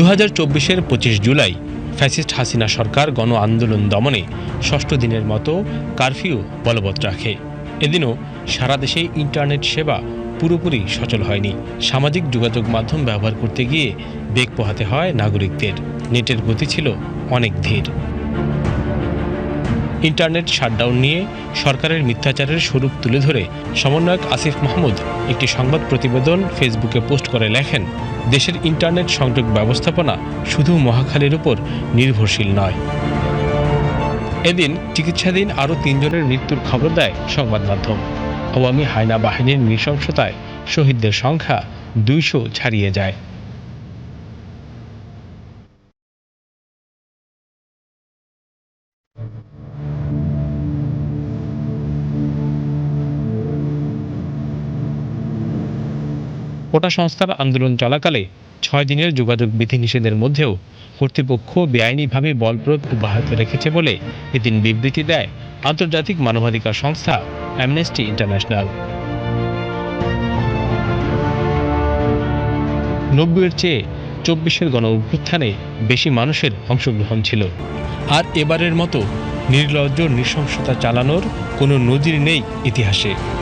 দু হাজার চব্বিশের পঁচিশ জুলাই ফ্যাসিস্ট হাসিনা সরকার গণ আন্দোলন দমনে ষষ্ঠ দিনের মতো কারফিউ বলবৎ রাখে। এদিনও সারা দেশে ইন্টারনেট সেবা পুরোপুরি সচল হয়নি। সামাজিক যোগাযোগ মাধ্যম ব্যবহার করতে গিয়ে বেগ পোহাতে হয় নাগরিকদের। নেটের গতি ছিল অনেক ধীর। ইন্টারনেট শাটডাউন নিয়ে সরকারের মিথ্যাচারের স্বরূপ তুলে ধরে সমন্বয়ক আসিফ মাহমুদ একটি সংবাদ প্রতিবেদন ফেসবুকে পোস্ট করে লেখেন, দেশের ইন্টারনেট সংযোগ ব্যবস্থাপনা শুধু মহাখালীর উপর নির্ভরশীল নয়। এদিন চিকিৎসাধীন আরও তিনজনের মৃত্যুর খবর দেয় সংবাদ মাধ্যম। আওয়ামী হায়না বাহিনীর নৃশংসতায় শহীদদের সংখ্যা দুইশো ছাড়িয়ে যায়। কোটা সংস্থার আন্দোলন চলাকালে ছয় দিনের যোগাযোগ বিধিনিষেধের মধ্যেও কর্তৃপক্ষ বেআইনিভাবে বল প্রয়োগ অব্যাহত রেখেছে বলে এদিন বিবৃতি দেয় আন্তর্জাতিক মানবাধিকার সংস্থা অ্যামনেস্টি ইন্টারন্যাশনাল নব্বইয়ের চেয়ে চব্বিশের গণ অভ্যুত্থানে বেশি মানুষের অংশগ্রহণ ছিল। আর এবারের মতো নির্লজ্জ নৃশংসতা চালানোর কোনো নজির নেই ইতিহাসে।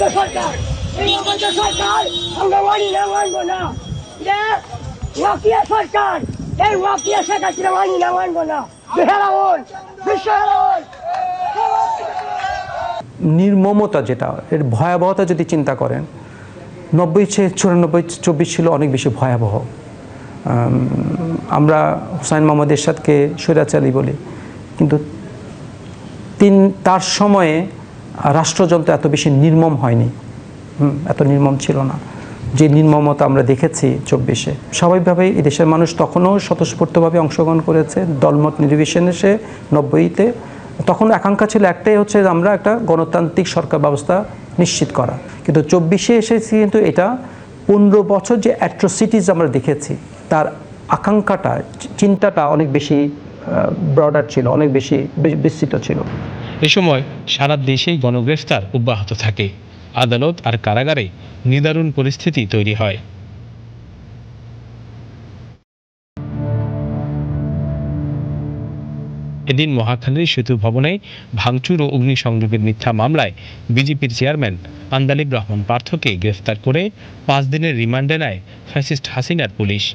সরকার। সরকার আমরা না মানবো না। সরকার, এই মানি না মানবো না। বিশ্ব নির্মমতা যেটা, এর ভয়াবহতা যদি চিন্তা করেন, নব্বই চুরানব্বই, চব্বিশ ছিল অনেক বেশি ভয়াবহ। আমরা হুসাইন মোহাম্মদ এরশাদকে স্বৈরাচারী বলি। কিন্তু তিন তার সময়ে রাষ্ট্রযন্ত্র এত বেশি নির্মম হয়নি। এত নির্মম ছিল না। যে নির্মমতা আমরা দেখেছি চব্বিশে, স্বাভাবিকভাবেই দেশের মানুষ তখনও স্বতঃস্ফূর্তভাবে অংশগ্রহণ করেছে। দলমত নির্বিশেষে সে নব্বইতে, তখন আকাঙ্ক্ষা ছিল একটাই হচ্ছে আমরা একটা গণতান্ত্রিক সরকার ব্যবস্থা নিশ্চিত করা। কিন্তু চব্বিশে এসেছি কিন্তু এটা পনেরো বছর যে অ্যাট্রোসিটিস আমরা দেখেছি, তার আকাঙ্ক্ষাটা চিন্তাটা অনেক বেশি ব্রডার ছিল, অনেক বেশি বিস্তৃত ছিল। এ সময় সারা দেশেই গণগ্রেফতার অব্যাহত থাকে। আদালত আর কারাগারে নিদারুণ পরিস্থিতি তৈরি হয়। এদিন মহাখালীর সেতু ভবনে ভাঙচুর ও অগ্নিসংযোগের মিথ্যা মামলায় বিজেপির চেয়ারম্যান আন্দালিব রহমান পার্থকে গ্রেফতার করে পাঁচ দিনের রিমান্ডে নেয় ফ্যাসিস্ট হাসিনার পুলিশ।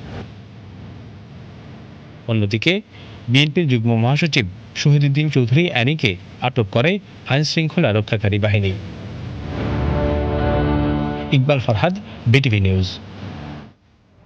অন্যদিকে, বিএনপির যুগ্ম মহাসচিব শহীদুদ্দিন চৌধুরী অ্যানিকে আটক করে আইন শৃঙ্খলা রক্ষাকারী বাহিনী। Iqbal Farhad, BTV news.